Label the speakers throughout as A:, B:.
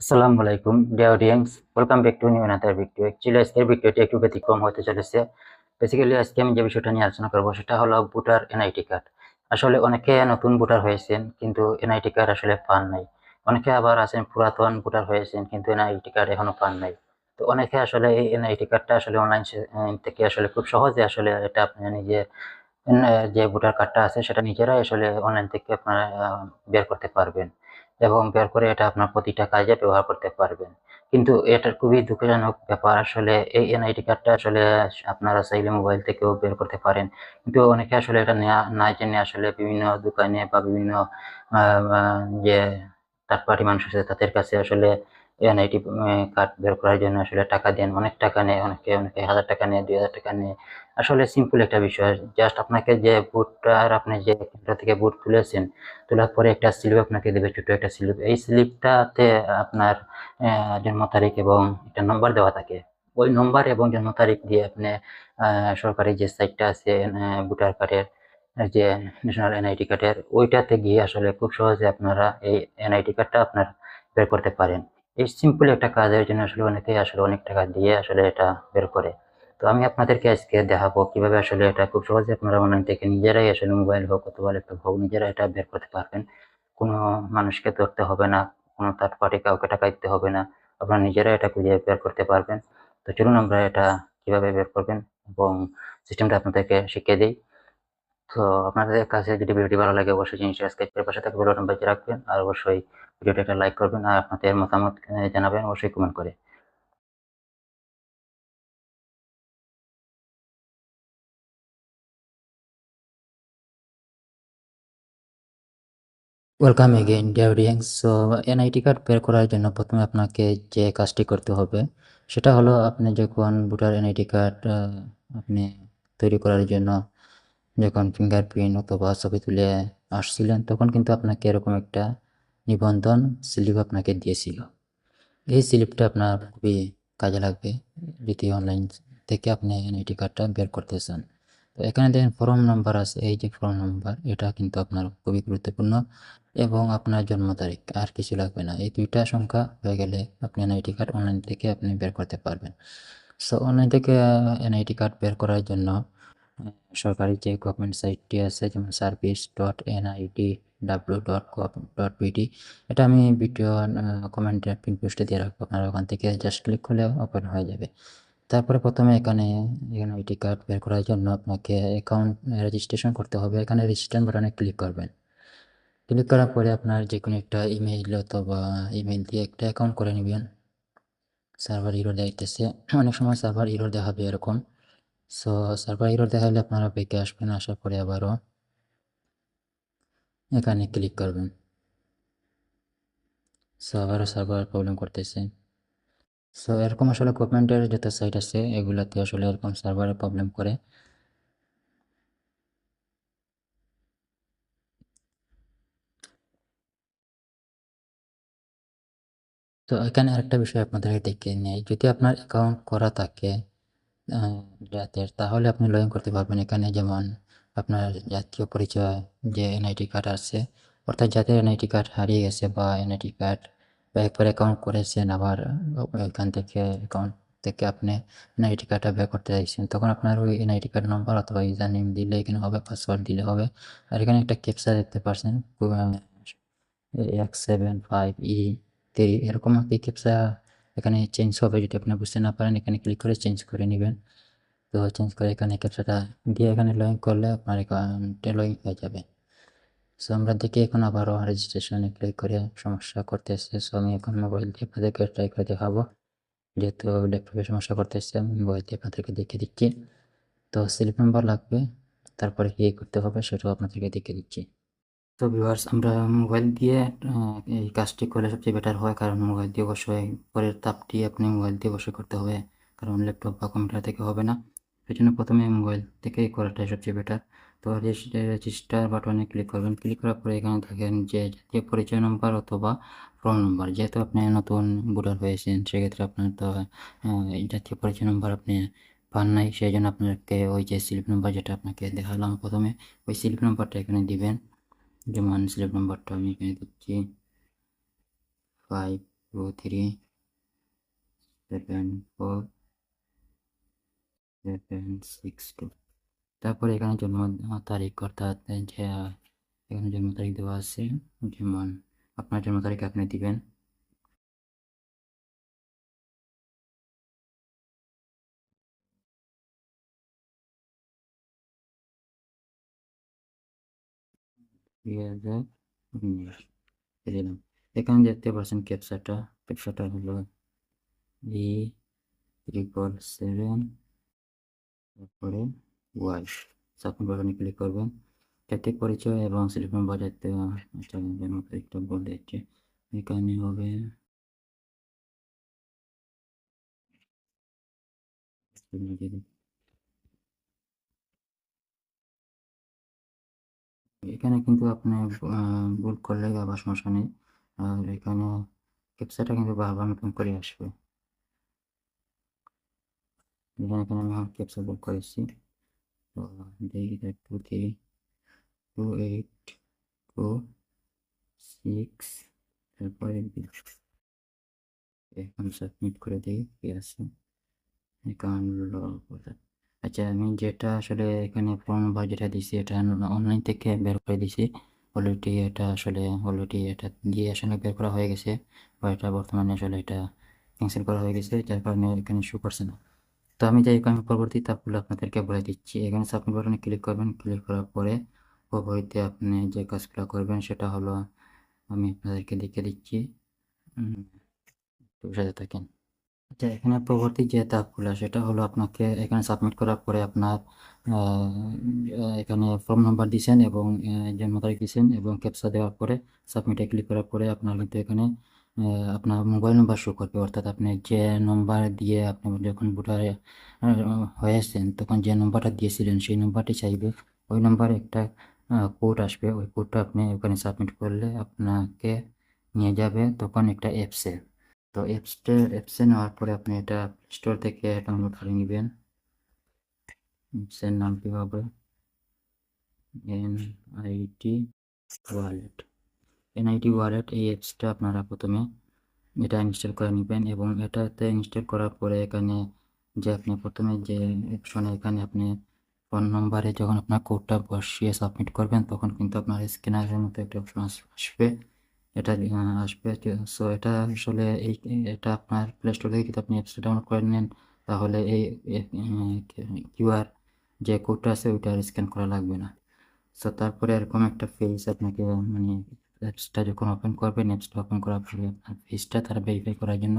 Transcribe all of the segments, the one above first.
A: আসসালামু আলাইকুম dear audience welcome back to new another video actually আজকের ভিডিওটি একটু ব্যতিক্রম হতে চলেছে। বেসিক্যালি আজকে আমি যে বিষয়টা নিয়ে আলোচনা করব সেটা হলো ভোটার এনআইটি কার্ড আসলে অনেকে নতুন ভোটার হয়েছেন কিন্তু এনআইটি কার্ড আসলে পান নাই। অনেকে আবার আছেন পুরাতন ভোটার হয়েছেন কিন্তু এনআইটি কার্ড এখনও পান নাই। তো অনেকে আসলে এই এনআইটি কার্ডটা আসলে অনলাইন থেকে আসলে খুব সহজে আসলে এটা আপনি নিজে উম, যে ভোটার কার্ডটা আছে সেটা নিজেরাই আসলে অনলাইন থেকে আপনারা বের করতে পারবেন। এবং বের করে এটা আপনার প্রতিটা কাজে ব্যবহার করতে পারবেন। কিন্তু এটার খুবই দুঃখজনক ব্যাপার। আসলে এই এনআইডি কার্ডটা আসলে আপনারা চাইলে মোবাইল থেকেও বের করতে পারেন। কিন্তু অনেকে আসলে এটা না জেনে আসলে বিভিন্ন দোকানে বা বিভিন্ন যে থার্ড পার্টি মানুষ আছে তাদের কাছে আসলে এনআইডি কার্ড বের করার জন্য আসলে টাকা দেন, অনেক টাকা নেয়, অনেকে অনেকে হাজার টাকা নেয়, দুই হাজার টাকা নেয়। আসলে সিম্পল একটা বিষয় জাস্ট আপনাকে যে বুটটার আপনি যে কেন্দ্র থেকে বুট তুলেছেন, তোলার পরে একটা স্লিপ আপনাকে দেবে, ছোট একটা স্লিপ এই স্লিপটাতে আপনার জন্ম তারিখ এবং একটা নম্বর দেওয়া থাকে। ওই নম্বর এবং জন্ম তারিখ দিয়ে আপনি সরকারি যে সাইটটা আছে ভোটার কার্ডের, যে ন্যাশনাল এনআইডি কার্ডের ওইটাতে গিয়ে আসলে খুব সহজে আপনারা এই এনআইডি কার্ডটা আপনার বের করতে পারেন। এই সিম্পল একটা কাজের জন্য আসলে অনেকেই আসলে অনেক টাকা দিয়ে আসলে এটা বের করে। তো আমি আপনাদেরকে আজকে দেখাবো কীভাবে আসলে এটা খুব সহজে আপনারা অনলাইন থেকে নিজেরাই আসলে মোবাইল হোক অথবা ল্যাপটপ হোক নিজেরা এটা বের করতে পারবেন। কোনো মানুষকে ধরতে হবে না, কোনো থার্ড পার্টি কাউকে টাকা দিতে হবে না, আপনারা নিজেরা এটা খুঁজে বের করতে পারবেন। তো চলুন আমরা এটা কীভাবে বের করবেন এবং সিস্টেমটা আপনাদেরকে শিখিয়ে দিই। তো আপনাদের কাছে যদি ভিডিওটি ভালো লাগে, অবশ্যই জিনিসটা সাবস্ক্রাইব করে পাশে থাকা বেল বাটন বাজিয়ে রাখবেন। আর অবশ্যই ভিডিওটা একটা লাইক করবেন আর আপনাদের মতামত জানাবেন, অবশ্যই কমেন্ট করে। Welcome again dear audience so NID card বের করার জন্য প্রথমে আপনাকে যে কাজটি করতে হবে, সেটা হলো আপনি যখন ভোটার এনআইটি কার্ড আপনি তৈরি করার জন্য যখন ফিঙ্গারপ্রিন্ট অথবা ছবি তুলে আসছিলেন, তখন কিন্তু আপনাকে এরকম একটা নিবন্ধন স্লিপ আপনাকে দিয়েছিল। এই স্লিপটা আপনার খুবই কাজে লাগবে। যদি অনলাইন থেকে আপনি এনআইটি কার্ডটা বের করতে চান তো এখানে দেখেন ফর্ম নাম্বার আছে। এই যে ফর্ম নাম্বার এটা কিন্তু আপনার খুবই গুরুত্বপূর্ণ এবং আপনার জন্ম তারিখ, আর কিছু লাগবে না। এই দুইটা সংখ্যা হয়ে গেলে আপনি এনআইটি কার্ড অনলাইন থেকে আপনি বের করতে পারবেন। সো অনলাইন থেকে এনআইটি কার্ড বের করার জন্য সরকারি যে গভর্নমেন্ট সাইটটি আছে, যেমন service dot N NID W dot gov dot BD এটা আমি ভিডিও কমেন্টে পিন পোস্টে দিয়ে রাখব। আপনারা ওখান থেকে জাস্ট ক্লিক করলে ওপেন হয়ে যাবে। তারপরে প্রথমে এখানে এখানে আইডি কার্ড বের করার জন্য আপনাকে অ্যাকাউন্ট রেজিস্ট্রেশন করতে হবে। এখানে রেজিস্ট্রেশন বাটনে ক্লিক করবেন। ক্লিক করার পরে আপনার যে কোনো একটা ইমেইল অথবা ইমেইল দিয়ে একটা অ্যাকাউন্ট করে নেবেন। সার্ভার ইরোর দেখতেছে অনেক সময় সার্ভার ইরোর দেখাবে এরকম। সো সার্ভার ইরোর দেখালে আপনারা বেঁকে আসবেন আসার পরে আবারও। এখানে ক্লিক করবেন। সো আবারও সার্ভার প্রবলেম করতেছে। সো এরকম আসলে গভর্নমেন্টের যত সাইট আছে, এগুলাতে আসলে এরকম সার্ভারে প্রবলেম করে। তো এখানে আরেকটা বিষয় আপনাদেরকে দেখে নেই। যদি আপনার অ্যাকাউন্ট করা থাকে আহ, জাতের তাহলে আপনি লগ ইন করতে পারবেন এখানে। যেমন আপনার জাতীয় পরিচয় যে এনআইডি কার্ড আছে অর্থাৎ যাদের এনআইডি কার্ড হারিয়ে গেছে বা এনআইডি কার্ড বা একবার অ্যাকাউন্ট করেছেন আবার এখান থেকে অ্যাকাউন্ট থেকে আপনি এনআইডি কার্ডটা বের করতে চাইছেন তখন আপনার ওই এনআইডি কার্ড নাম্বার অথবা ইউজার নেম দিলে এখানে হবে পাসওয়ার্ড দিলে হবে। আর এখানে একটা ক্যাপচা দেখতে পাচ্ছেন X seven five E three এরকম একটি ক্যাপচা এখানে চেঞ্জ হবে যদি আপনি বুঝতে না পারেন, এখানে ক্লিক করে চেঞ্জ করে নেবেন। তো চেঞ্জ করে এখানে ক্যাপচাটা দিয়ে এখানে লগ করলে আপনার অ্যাকাউন্টে লগ হয়ে যাবে। সো আমরা দেখি এখন আবারও রেজিস্ট্রেশনে ক্লিক করে সমস্যা করতেছে। সো আমি এখন মোবাইল দিয়ে আপনাদেরকে ট্রাই করে দেখাবো। যেহেতু ল্যাপটপে সমস্যা করতে করতেছে, আমি মোবাইল দিয়ে আপনাদেরকে দেখিয়ে দিচ্ছি। তো স্লিপ নাম্বার লাগবে, তারপরে কী করতে হবে সেটাও আপনাদেরকে দেখিয়ে দিচ্ছি। তো ভিউয়ার্স আমরা মোবাইল দিয়ে এই কাজটি করলে সবচেয়ে বেটার হয়। কারণ মোবাইল দিয়ে অবশ্যই পরের তাপটি আপনি মোবাইল দিয়ে অবশ্যই করতে হবে। কারণ ল্যাপটপ বা কম্পিউটার থেকে হবে না। সেই জন্য প্রথমে মোবাইল থেকেই করাটাই সবচেয়ে বেটার তো রেজিস্টার বাটনে ক্লিক করবেন। ক্লিক করার পরে এখানে থাকেন যে জাতীয় পরিচয় নম্বর অথবা ফোন নম্বর যেহেতু আপনি নতুন ভোটার হয়েছেন, সেক্ষেত্রে আপনার তো জাতীয় পরিচয় নম্বর আপনি পান নাই। সেই জন্য আপনাকে ওই যে স্লিপ নম্বর যেটা আপনাকে দেখালাম প্রথমে, ওই স্লিপ নম্বরটা এখানে দিবেন। যেমন স্লিপ নাম্বারটা আমি এখানে দিচ্ছি। Five two three seven four seven six two তারপরে এখানে জন্ম তারিখ অর্থাৎ যে এখানে জন্ম তারিখ দেওয়া আছে যেমন আপনার জন্ম তারিখ আপনি দিবেন। দুই হাজার উনিশ দিলাম এখানে দেখতে পাচ্ছেন ক্যাপচাটা ক্যাপচাটা হলো ই ত্রিপল সেভেন তারপরে ওয়াই সাবমিট বাটনে ক্লিক করবেন। যাতে পরিচয় এবং সিলিপ নাম্বার জন্ম তারিখটা বলে দিচ্ছে। এখানে হবে এখানে কিন্তু আপনি ভুল করলে আবার সমস্যা নেই। আর এখানে ক্যাপচাটা কিন্তু বারবার নতুন করে আসবে। এখানে এখানে আমি ক্যাপচা বুক করেছি। তো দেখি two three two eight two six তারপরে এখন সাবমিট করে দিই কি আছে। অ্যাকাউন্ট আচ্ছা আমি যেটা আসলে এখানে ফোন নাম্বার যেটা দিছি এটা অনলাইন থেকে বের করে দিছি অলরেডি এটা আসলে, অলরেডি এটা দিয়ে আসলে বের করা হয়ে গেছে, বা এটা বর্তমানে আসলে এটা ক্যান্সেল করা হয়ে গেছে, যার কারণে এখানে শো করছে না। তো আমি যাই আমি পরবর্তী তাপগুলো আপনাদেরকে বলে দিচ্ছি। এখানে সাবমিট বাটনে ক্লিক করবেন ক্লিক করার পরে পরবর্তীতে আপনি যে কাজগুলো করবেন, সেটা হলো আমি আপনাদেরকে দেখে দিচ্ছি। সাথে থাকেন। আচ্ছা এখানে পরবর্তী যে ধাপগুলো সেটা হলো আপনাকে এখানে সাবমিট করার পরে আপনার এখানে ফর্ম নাম্বার দিয়েছেন এবং জন্ম তারিখ দিয়েছেন এবং ক্যাপচা দেওয়ার পরে সাবমিটে ক্লিক করার পরে আপনার কিন্তু এখানে আপনার মোবাইল নাম্বার শো করবে। অর্থাৎ আপনি যে নম্বর দিয়ে আপনি যখন ভোটার হয়েছেন তখন যে নম্বরটা দিয়েছিলেন, সেই নম্বরটি চাইবে, ওই নম্বরে একটা কোড আসবে। ওই কোডটা আপনি ওখানে সাবমিট করলে আপনাকে নিয়ে যাবে তখন একটা অ্যাপসে তো অ্যাপসটা অ্যাপসে নেওয়ার পরে আপনি এটা স্টোর থেকে ডাউনলোড করে নেবেন। অ্যাপসের নাম কি হবে? N ID wallet NID wallet এই অ্যাপসটা আপনারা প্রথমে এটা ইনস্টল করে নেবেন এবং এটাতে ইনস্টল করার পরে এখানে যে আপনি প্রথমে যে অপশনে এখানে আপনি ফোন নম্বরে যখন আপনার কোডটা বসিয়ে সাবমিট করবেন, তখন কিন্তু আপনার স্ক্যানারের মতো একটা অপশন আসবে। এটা আসবে সো এটা আসলে এই, এটা আপনার প্লে স্টোর থেকে কিন্তু আপনি অ্যাপসটা ডাউনলোড করে নেন, তাহলে এই কিউআর যে কোডটা আছে, ওইটা আর স্ক্যান করা লাগবে না। সো তারপরে এরকম একটা ফেস আপনাকে মানে অ্যাপসটা যখন ওপেন করবেন অ্যাপসটা ওপেন করার পরে আপনার ফেসটা তারা ভেরিফাই করার জন্য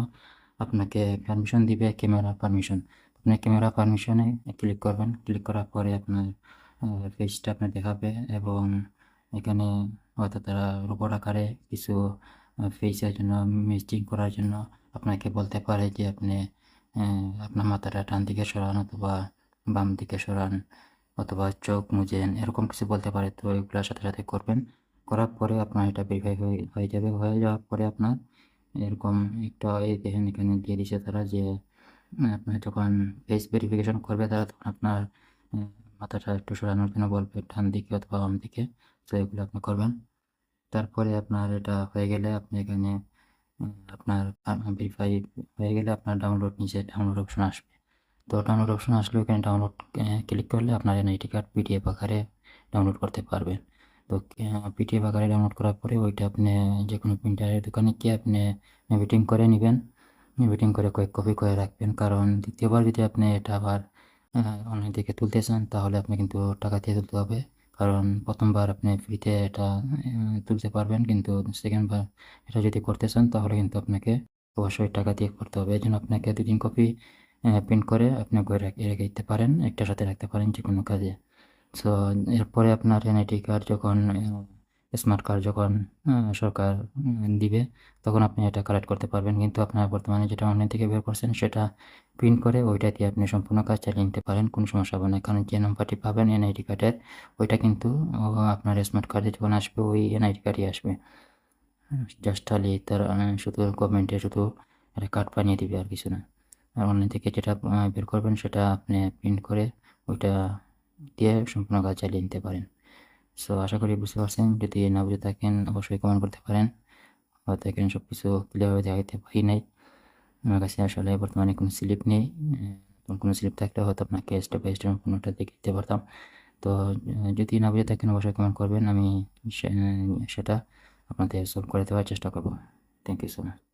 A: আপনাকে পারমিশন দিবে ক্যামেরা পারমিশন আপনি ক্যামেরা পারমিশনে ক্লিক করবেন। ক্লিক করার পরে আপনার ফেসটা আপনার দেখাবে এবং এখানে হয়তো তারা রোবট আকারে কিছু ফেসের জন্য মিস্টিং করার জন্য আপনাকে বলতে পারে যে আপনি আপনার মাথাটা ডান দিকে সরান অথবা বাম দিকে সরান অথবা চোখ মুজেন, এরকম কিছু বলতে পারে। তো এগুলোর সাথে সাথে করবেন। করার পরে আপনার এটা ভেরিফাই হয়ে যাবে। হয়ে যাওয়ার পরে আপনার এরকম একটা এই দেখেন এখানে দিয়ে দিছে তারা যে, আপনি যখন ফেস ভেরিফিকেশন করবে তারা তখন আপনার মাথাটা একটু সরানোর জন্য বলবে ডান দিকে অথবা বাম দিকে। তো এগুলো আপনি করবেন। তারপরে আপনার এটা হয়ে গেলে আপনি এখানে আপনার ভেরিফাই হয়ে গেলে আপনার ডাউনলোড নিচে ডাউনলোড অপশন আসবে। তো ডাউনলোড অপশন আসলে ওখানে ডাউনলোড ক্লিক করলে আপনার এনআইটি কার্ড পিডিএফ আকারে ডাউনলোড করতে পারবেন। তো পিডিএফ আকারে ডাউনলোড করার পরে ওইটা আপনি যে কোনো প্রিন্টারের দোকানে গিয়ে আপনি মিটিং করে নেবেন। মিটিং করে কয়েক কপি করে রাখবেন। কারণ দ্বিতীয়বার যদি আপনি এটা আবার অনলাইন থেকে তুলতে চান তাহলে আপনি কিন্তু টাকা দিয়ে তুলতে হবে। কারণ প্রথমবার আপনি ফ্রিতে এটা তুলতে পারবেন। কিন্তু সেকেন্ডবার এটা যদি করতে চান, তাহলে কিন্তু আপনাকে অবশ্যই টাকা দিয়ে করতে হবে। এই জন্য আপনাকে দু তিন কপি প্রিন্ট করে আপনি ঘরে রেখে দিতে পারেন, একটার সাথে রাখতে পারেন যে কোনো কাজে। সো এরপরে আপনার এনআইটি কার্ড যখন স্মার্ট কার্ড যখন সরকার দিবে, তখন আপনি এটা কালেক্ট করতে পারবেন। কিন্তু আপনার বর্তমানে যেটা অনলাইন থেকে বের করছেন, সেটা প্রিন্ট করে ওইটা দিয়ে আপনি সম্পূর্ণ কাজ চালিয়ে নিতে পারেন, কোনো সমস্যা হবে না। কারণ যে নাম্বারটি পাবেন এনআইডি কার্ডের ওইটা কিন্তু আপনার স্মার্ট কার্ডে যখন আসবে, ওই এনআইডি কার্ডই আসবে। জাস্ট খালি তার শুধু গভর্নমেন্টে শুধু একটা কার্ড বানিয়ে দিবে আর কিছু না। আর অনলাইন থেকে যেটা বের করবেন, সেটা আপনি প্রিন্ট করে ওইটা দিয়ে সম্পূর্ণ কাজ চালিয়ে নিতে পারেন। সো আশা করি বুঝতে পারছেন। যদি না বুঝে থাকেন, অবশ্যই কমেন্ট করতে পারেন। হয়তো এখানে সব কিছু ক্লিয়ারভাবে দেখাইতে পারি নাই। আমার কাছে আসলে বর্তমানে কোনো স্লিপ নেই। কোনো স্লিপ থাকলে হয়তো আপনাকে স্টেপ বাই স্টেপ কোনোটা দেখে দিতে পারতাম। তো, যদি না বুঝে থাকেন, অবশ্যই কমেন্ট করবেন। আমি সেটা আপনাদের সলভ করে দেওয়ার চেষ্টা করব। Thank you so much